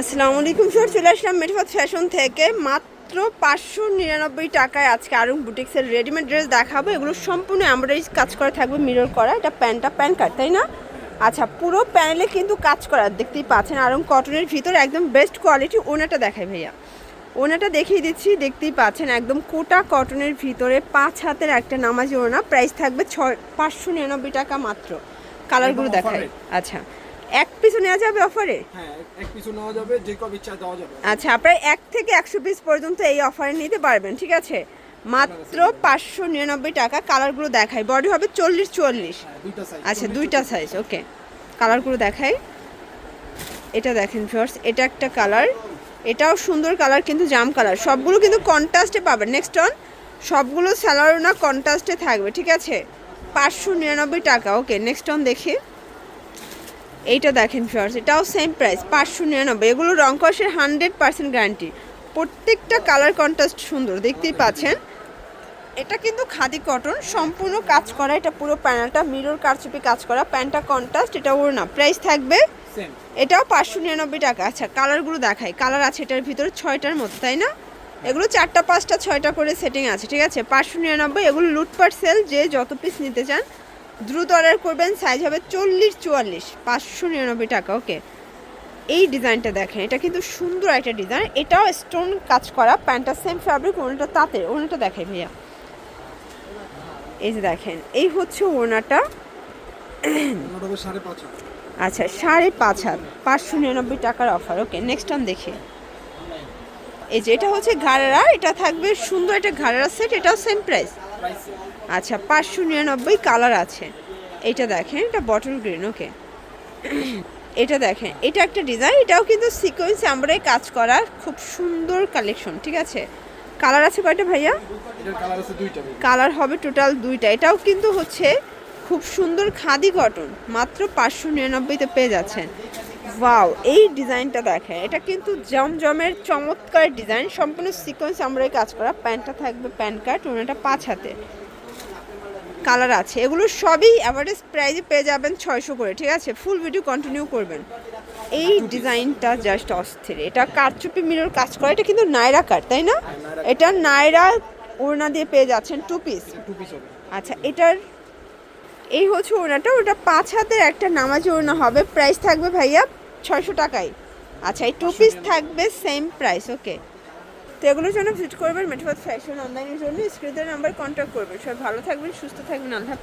আসসালামু আলাইকুম স্যার চলে আসলাম মেঠফাত ফ্যাশন থেকে। মাত্র পাঁচশো নিরানব্বই টাকায় আজকে আরং বুটিক্সের রেডিমেড ড্রেস দেখাবো। এগুলো সম্পূর্ণ এমব্রয়ডারি কাজ করা থাকবে মিরর করা। এটা প্যান্টটা প্যান কাট তাই না? আচ্ছা পুরো প্যানেলে কিন্তু কাজ করা দেখতেই পাচ্ছেন। আরং কটনের ভিতর একদম বেস্ট কোয়ালিটি ওনাটা দেখায় ভাইয়া। ওনাটা দেখিয়ে দিচ্ছি দেখতেই পাচ্ছেন। একদম কোটা কটনের ভিতরে পাঁচ হাতের একটা নামাজি ওনা প্রাইস থাকবে ছয় পাঁচশো নিরানব্বই টাকা মাত্র। কালারগুলো দেখায় আচ্ছা। এক পিছু নেওয়া যাবে অফারে হ্যাঁ এক পিছু নেওয়া যাবে যে কব ইচ্ছা দেওয়া যাবে। আচ্ছা আপনারা এক থেকে একশো পিস পর্যন্ত এই অফারে নিতে পারবেন ঠিক আছে? মাত্র পাঁচশো নিরানব্বই টাকা কালারগুলো দেখাই। বডি হবে চল্লিশ হ্যাঁ দুইটা সাইজ আচ্ছা দুইটা সাইজ ওকে কালারগুলো দেখাই। এটা দেখেন ফার্স এটা একটা কালার এটাও সুন্দর কালার কিন্তু জাম কালার সবগুলো কিন্তু কন্ট্রাস্টে পাবেন। নেক্সট অন সবগুলো স্যালারও না কন্ট্রাস্টে থাকবে ঠিক আছে? পাঁচশো নিরানব্বই টাকা ওকে নেক্সট অন দেখি। এইটা দেখেন ফার্স এটাও সেম প্রাইস পাঁচশো নিরানব্বই। এগুলো রং কষের হান্ড্রেড পার্সেন্ট গ্যারান্টি প্রত্যেকটা কালার কন্ট্রাস্ট সুন্দর দেখতেই পাচ্ছেন? এটা কিন্তু খাদি কটন সম্পূর্ণ কাজ করা এটা পুরো প্যানেলটা মিরর কারচুপি কাজ করা প্যান্টটা কন্ট্রাস্ট এটা ওর না প্রাইস থাকবে এটাও পাঁচশো নিরানব্বই টাকা। আচ্ছা কালারগুলো দেখাই। কালার আছে এটার ভিতরে ছয়টার মতো তাই না? এগুলো চারটা পাঁচটা ছয়টা করে সেটিং আছে ঠিক আছে? পাঁচশো নিরানব্বই এগুলো লুটপাট সেল যে যত পিস নিতে চান দ্রুত অর্ডার করবেন সাইজ হবে চল্লিশ চুয়াল্লিশ পাঁচশো নিরানব্বই টাকা ওকে এই ডিজাইনটা দেখেন এটা কিন্তু সুন্দর একটা ডিজাইন এটাও স্টোন কাজ করা প্যান্টটা সেম ফ্যাব্রিক ওনাটা তাঁতের ওনাটা দেখাই ভাইয়া। এই যে দেখেন এই হচ্ছে ওনাটা আচ্ছা সাড়ে পাঁচ হাত পাঁচশো নিরানব্বই টাকার অফার ওকে নেক্সট টাইম দেখি। এই যে এটা হচ্ছে ঘাড়েরা এটা থাকবে সুন্দর একটা ঘাড়েরা সেট এটাও সেম প্রাইস। আচ্ছা পাঁচশো নিরানব্বই কালার আছে। এটা দেখেন এটা বটল গ্রিন ওকে এটা দেখেন এটা একটা ডিজাইন এটাও কিন্তু সিকোয়েন্স আমরাই কাজ করা খুব সুন্দর কালেকশন ঠিক আছে? কালার আছে কয়টা ভাইয়া? কালার হবে টোটাল দুইটা। এটাও কিন্তু হচ্ছে খুব সুন্দর খাদি কটন মাত্র পাঁচশো নিরানব্বইতে পেয়ে যাচ্ছেন। ওয়াও এই ডিজাইনটা দেখেন এটা কিন্তু জমজমের চমৎকার ডিজাইন সম্পূর্ণ সিকোয়েন্স আমরাই কাজ করা। প্যান্টটা থাকবে প্যান্ট কার্ড ওনাটা পাঁচ হাতে। কালার আছে। এগুলো সবই অ্যাভারেজ প্রাইজে পেয়ে যাবেন ছয়শো করে ঠিক আছে? ফুল ভিডিও কন্টিনিউ করবেন। এই ডিজাইনটা জাস্ট অস্থির। এটা কারচুপি মিরর কাজ করে এটা কিন্তু নায়রা কাট তাই না? এটা নায়রা ওড়না দিয়ে পেয়ে যাচ্ছেন টু পিস আচ্ছা এটার এই হচ্ছে ওড়নাটা ওটা পাঁচ হাতের একটা নামাজি ওড়না হবে। প্রাইস থাকবে ভাইয়া ছয়শো টাকায়। আচ্ছা এই টু পিস থাকবে সেম প্রাইস ওকে তো এগুলোর জন্য ভিজিট করবেন মেটফাত ফ্যাশন অনলাইনের জন্য। স্ক্রিনের নাম্বার কন্ট্যাক্ট করবেন। সবাই ভালো থাকবেন, সুস্থ থাকবেন, আল্লাহ